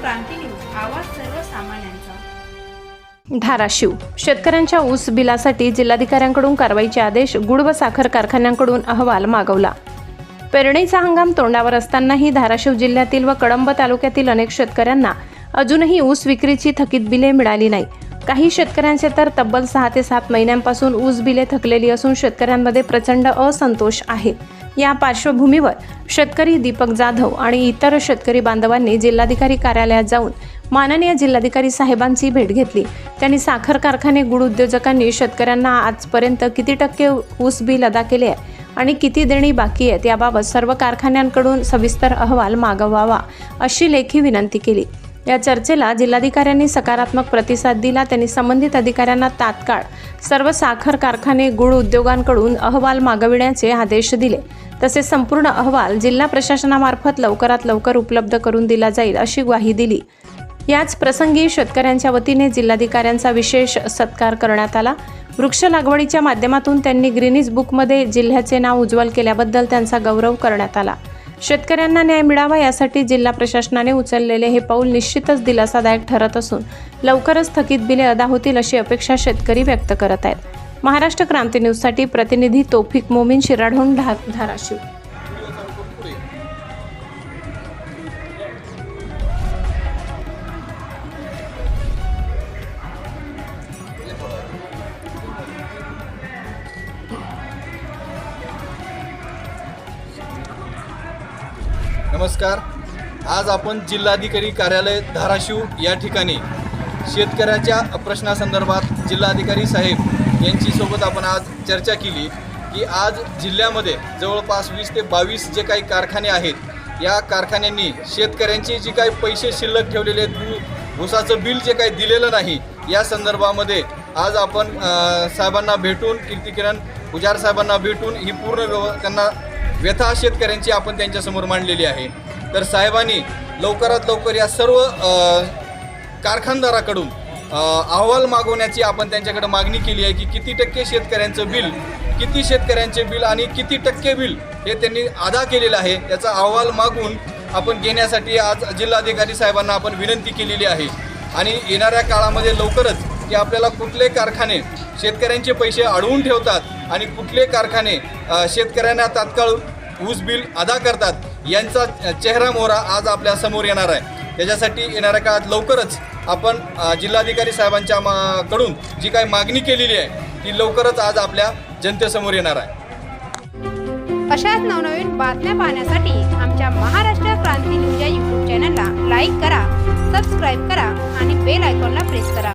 क्रांती news आवाज सर्वसामान्यांचा. धाराशिव. शेतकऱ्यांच्या ऊस बिलासाठी जिल्हाधिकाऱ्यांकडून कारवाईचे आदेश गुड व साखर कारखान्यांकडून अहवाल मागवला. पेरणीचा हंगाम तोंडावर असतानाही धाराशिव जिल्ह्यातील व कळंब तालुक्यातील अनेक शेतकऱ्यांना अजूनही ऊस विक्रीची थकीत बिले मिळाली नाही. काही शेतकऱ्यांचे तर तब्बल सहा ते सात महिन्यांपासून ऊस बिले थकलेली असून शेतकऱ्यांमध्ये प्रचंड असंतोष आहे. या पार्श्वभूमीवर शेतकरी दीपक जाधव आणि इतर शेतकरी बांधवांनी जिल्हाधिकारी कार्यालयात जाऊन माननीय जिल्हाधिकारी साहेबांची भेट घेतली. त्यांनी साखर कारखाने गुळ उद्योजकांनी शेतकऱ्यांना आजपर्यंत किती टक्के ऊस बिल अदा केले आहे आणि किती देणी बाकी आहेत याबाबत सर्व कारखान्यांकडून सविस्तर अहवाल मागवावा अशी लेखी विनंती केली. या चर्चेला जिल्हाधिकाऱ्यांनी सकारात्मक प्रतिसाद दिला. त्यांनी संबंधित अधिकाऱ्यांना तात्काळ सर्व साखर कारखाने गुळ उद्योगांकडून अहवाल मागविण्याचे आदेश दिले. तसेच संपूर्ण अहवाल जिल्हा प्रशासनामार्फत लवकरात लवकर उपलब्ध करून दिला जाईल अशी ग्वाही दिली. याच प्रसंगी शेतकऱ्यांच्या वतीने जिल्हाधिकाऱ्यांचा विशेष सत्कार करण्यात आला. वृक्ष लागवडीच्या माध्यमातून त्यांनी ग्रीनिज बुकमध्ये जिल्ह्याचे नाव उज्ज्वल केल्याबद्दल त्यांचा गौरव करण्यात आला. शेतकऱ्यांना न्याय मिळावा यासाठी जिल्हा प्रशासनाने उचललेले हे पाऊल निश्चितच दिलासादायक ठरत असून लवकरच थकीत बिले अदा होतील अशी अपेक्षा शेतकरी व्यक्त करत आहेत. महाराष्ट्र क्रांती न्यूजसाठी प्रतिनिधी तोफिक मोमीन शिराढोण धा धाराशिव. नमस्कार. आज आपण जिल्हाधिकारी कार्यालय धाराशिव या ठिकाणी शेतकऱ्याच्या प्रश्नासंदर्भात जिल्हाधिकारी साहेब यांची सोबत आपण आज चर्चा केली की आज जिल्ह्यामध्ये जवळपास वीस ते बावीस जे काही कारखाने आहेत या कारखान्यांनी शेतकऱ्यांचे जे काही पैसे शिल्लक ठेवलेले आहेत ऊसाचं बिल जे काही दिलेलं नाही या संदर्भामध्ये आज आपण साहेबांना भेटून कीर्तिकिरण पुजार साहेबांना भेटून ही पूर्ण व्यव त्यांना व्यथा शेतकऱ्यांची आपण त्यांच्यासमोर मांडलेली आहे. तर साहेबांनी लवकरात लवकर या सर्व कारखानदाराकडून अहवाल मागवण्याची आपण त्यांच्याकडे मागणी केली आहे की किती टक्के शेतकऱ्यांचं बिल किती शेतकऱ्यांचे बिल आणि किती टक्के बिल हे त्यांनी अदा केलेलं आहे. याचा अहवाल मागून आपण घेण्यासाठी आज जिल्हाधिकारी साहेबांना आपण विनंती केलेली आहे. आणि येणाऱ्या काळामध्ये लवकरच की आपल्याला कुठले कारखाने शेतकऱ्यांचे पैसे अडवून ठेवतात आणि कुठले कारखाने शेतकऱ्यांना तात्काळ ऊस बिल अदा करतात यांचा चेहरा मोहरा आज आपल्यासमोर येणार आहे. त्याच्यासाठी येणाऱ्या काळात लवकरच आपण जिल्हाधिकारी साहेबांच्या मा- कडून जी काही मागणी केलेली आहे ती लवकरच आज आपल्या जनतेसमोर येणार आहे. अशाच नवनवीन बातम्या पाहण्यासाठी आमच्या महाराष्ट्र क्रांती न्यूज या यूट्यूब चॅनलला लाईक करा सबस्क्राईब करा आणि बेल आयकॉनला प्रेस करा.